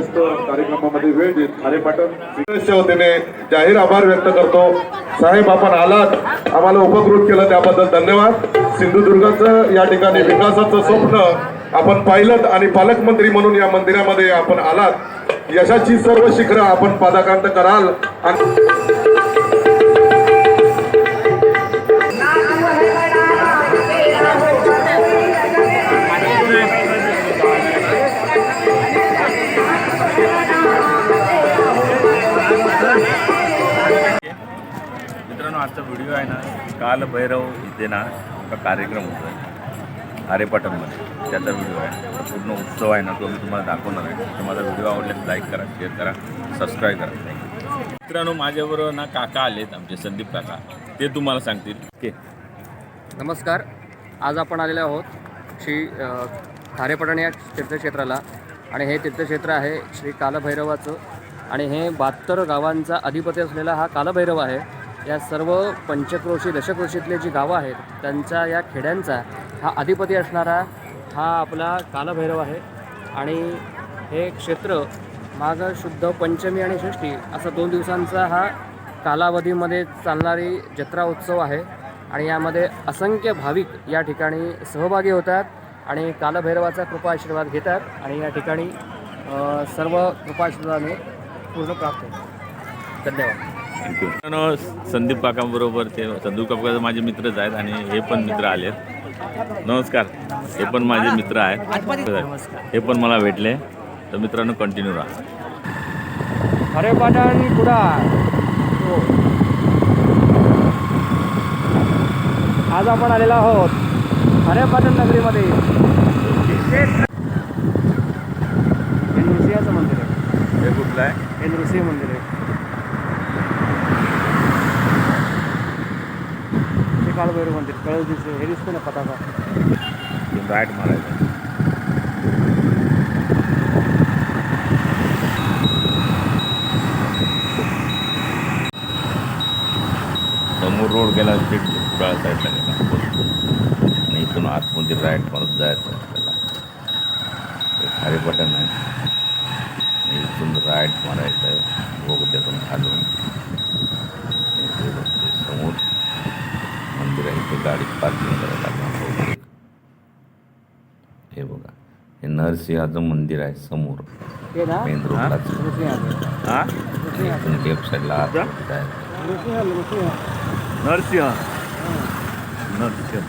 व्यस्त कार्यक्रमामध्ये वेळ देत खारे पाटण. वतीने जाहीर आभार व्यक्त करतो. साहेब आपण आलात. आम्हाला उपकृत केलं त्याबद्दल धन्यवाद. सिंधुदुर्गाचं या ठिकाणी विकासाचं स्वप्न आपण पाहिलं आणि पालकमंत्री म्हणून या मंदिरामध्ये आपण आलात. यशाची सर्व शिखरं आपण पादाकांत कराल आणि जो आहे ना. काल भैरव इथे ना एक कार्यक्रम होतो आहे आरेपाटणमध्ये. त्याचा व्हिडिओ आहे. पूर्ण उत्सव आहे ना तो मी तुम्हाला दाखवणार आहे. तर माझा व्हिडिओ आवडल्यास लाईक करा शेअर करा सबस्क्राईब करा. मित्रांनो माझ्याबरोबर ना काका आलेत आमचे संदीप काका. ते तुम्हाला सांगतील. ओके. नमस्कार. आज आपण आलेलो आहोत श्री खारेपटण या तीर्थक्षेत्राला. आणि हे तीर्थक्षेत्र आहे श्री कालभैरवाचं. आणि हे बहात्तर गावांचा अधिपती असलेला हा कालभैरव आहे. या सर्व पंचक्रोशी दशक्रोशीतले जी गावं आहेत त्यांचा या खेड्यांचा हा अधिपती असणारा हा आपला कालभैरव आहे. आणि हे क्षेत्र माघ शुद्ध पंचमी आणि षष्ठी असा दोन दिवसांचा हा कालावधीमध्ये चालणारी जत्रा उत्सव आहे. आणि यामध्ये असंख्य भाविक या ठिकाणी सहभागी होतात आणि कालभैरवाचा कृपा आशीर्वाद घेतात आणि या ठिकाणी सर्व कृपा आशीर्वादाने पूर्ण प्राप्त होतात. धन्यवाद. थँक्यू संदीप काकांबरोबर ते संदीप काका माझे मित्रच आहेत आणि हे पण मित्र आलेत. नमस्कार. हे पण माझे मित्र आहेत. हे पण मला भेटले. तर मित्रांनो कंटिन्यू राहा. अरे पाटण कुडा आज आपण आलेलो आहोत अरे पाटण नगरीमध्ये. हे नृसिंहाचं मंदिर आहे हे कुठलं आहे? हे नृसिंह मंदिर आहे. हे काळभैरव ಕಳೆದ ದಿವಸ दिसते ಪತಾಕ. दिसते ना पताका राईट मारायचं समोर रोड गेला स्ट्रीट डाळ साईडला गेला आणि इथून आतमध्ये राईट मारत जायचं आपल्याला खारे बटन आहे आणि इथून राईट मारायचं आहे बोगद्यातून खालून हे ते बघ, ते समोर मंदिर आहे इथे गाडी पार्किंग करायला लागणार वगैरे हे बघा हे नरसिंहाचं मंदिर आहे समोर. हे ना? मेन हा? लेफ्ट साईडला आत नृसिंह नरसिंह नरसिंह.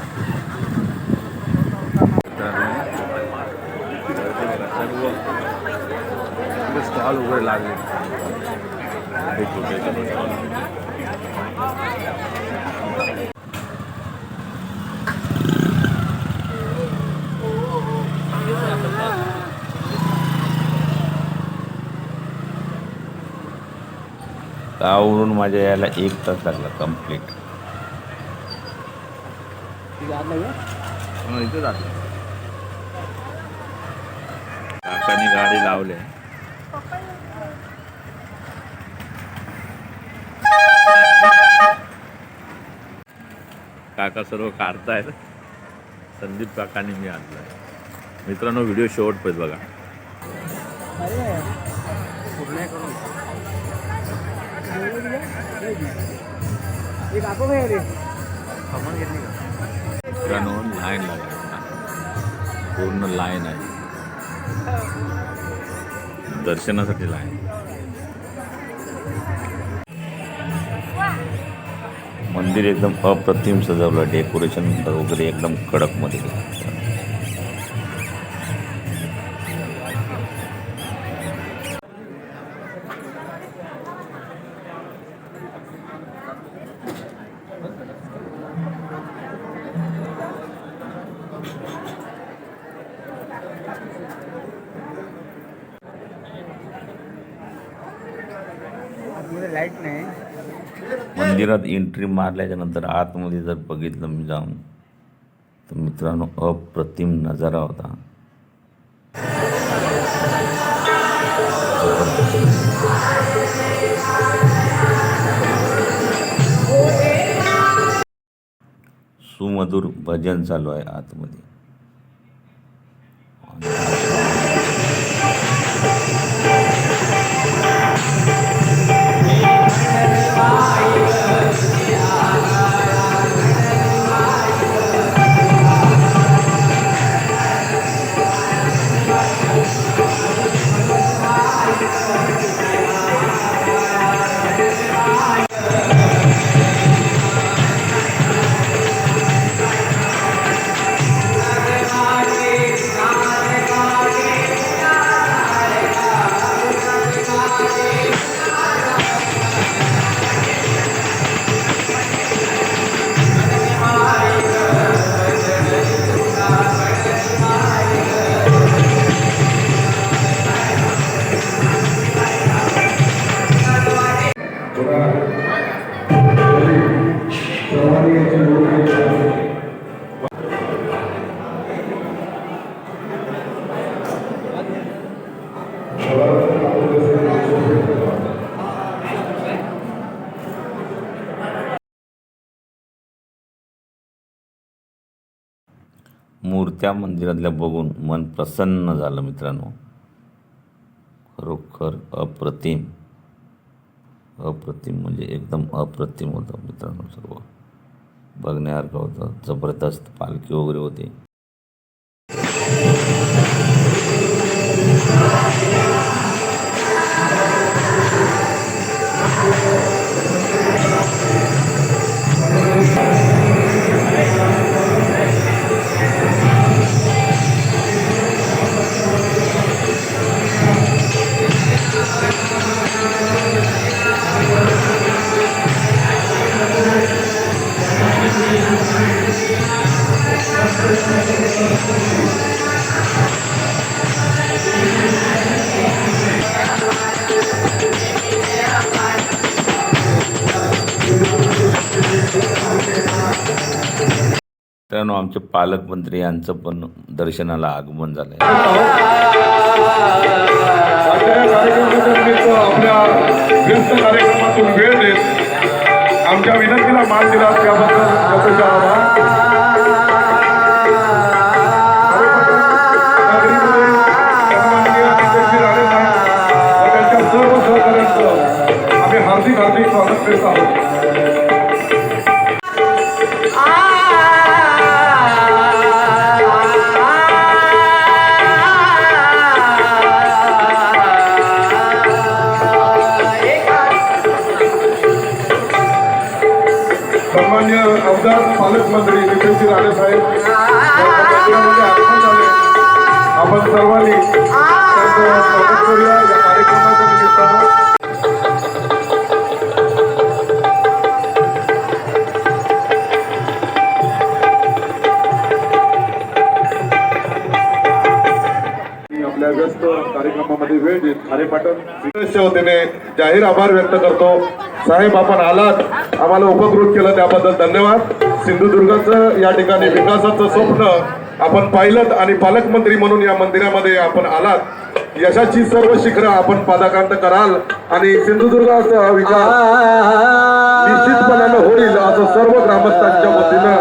स्टॉल वगैरे लागले. गावावरून माझ्या यायला एक तास लागला कंप्लीट काकाने गाडी लावले. काका सर्व काढतायत. संदीप काकाने मी आणलाय. मित्रांनो व्हिडिओ शेवट पण बघा. एक आपण रे आपण घेतली का लाईन लागली पूर्ण लाईन आहे. दर्शनासाठी लाईन मंदिर एकदम अप्रतिम सजवलं. डेकोरेशन वगैरे एकदम कडकमध्ये. केलं. मंदिरात एंट्री मारल्याच्या नंतर आतमध्ये जर बघितलं मी जाऊन तर मित्रांनो अप्रतिम नजारा होता. सुमधुर भजन चालू आहे आतमध्ये. Yeah. मूर्त्या मंदिरातल्या बघून मन प्रसन्न झालं मित्रांनो. खरोखर अप्रतिम. अप्रतिम म्हणजे एकदम अप्रतिम होतं मित्रांनो सर्व. बघण्यासारखं होतं. जबरदस्त पालखी वगैरे होती. मित्रांनो आमचे पालकमंत्री यांचं पण दर्शनाला आगमन झालं आपल्या कार्यक्रमातून आमच्या विनंतीला मान दिला त्याबद्दल अतिशय आभार पालकमंत्री नितीनजी राणे साहेब आपण सर्वांनी स्वागत करूया या कार्यक्रमाच्या निमित्तानं आपल्या व्यस्त कार्यक्रमामध्ये वेळ देत खारेपाटण विशेष वतीने जाहीर आभार व्यक्त करतो. साहेब आपण आलात. आम्हाला उपकृत केलं त्याबद्दल धन्यवाद. सिंधुदुर्गाचं या ठिकाणी विकासाचं स्वप्न आपण पाहिलं आणि पालकमंत्री म्हणून या मंदिरामध्ये आपण आलात. यशाची सर्व शिखरं आपण पादाकांत कराल आणि सिंधुदुर्गाचा विकास निश्चितपणानं होईल असं सर्व ग्रामस्थांच्या वतीनं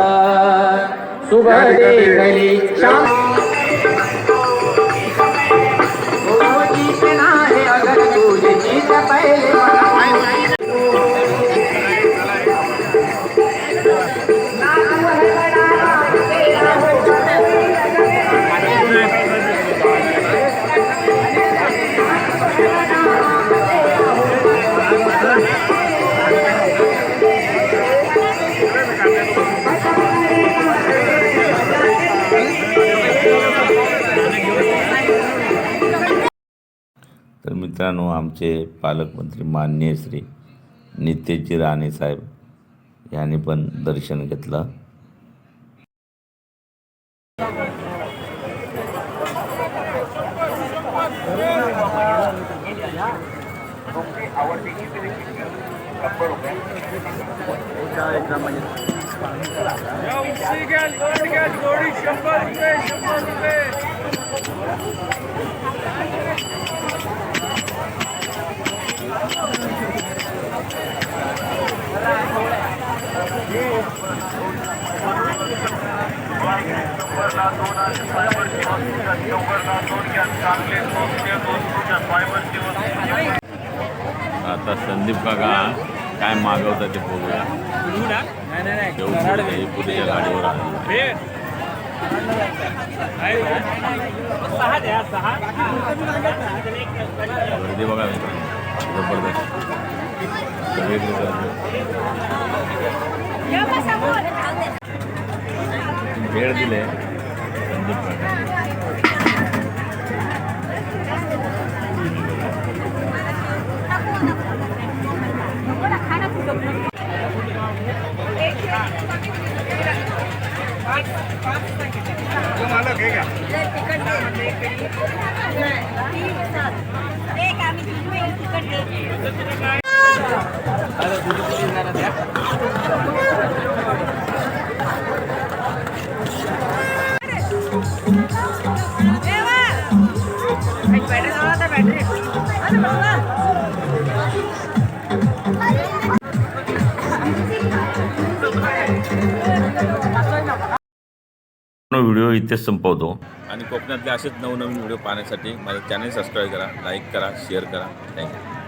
मित्रांनो आमचे पालकमंत्री माननीय श्री नितेशजी राणे साहेब यांनी पण दर्शन घेतलं. आता संदीप काका काय मागवतात ते बघूया. पुढच्या गाडीवर आले गर्दी बघा जबरदस्त. सगळीकडे गर्दी. वेळ दिले. संदीप इथेच संपवतो. आणि कोकणातले असेच नवनवीन व्हिडिओ पाहण्यासाठी माझं चॅनल सबस्क्राईब करा लाईक करा शेअर करा. Thank you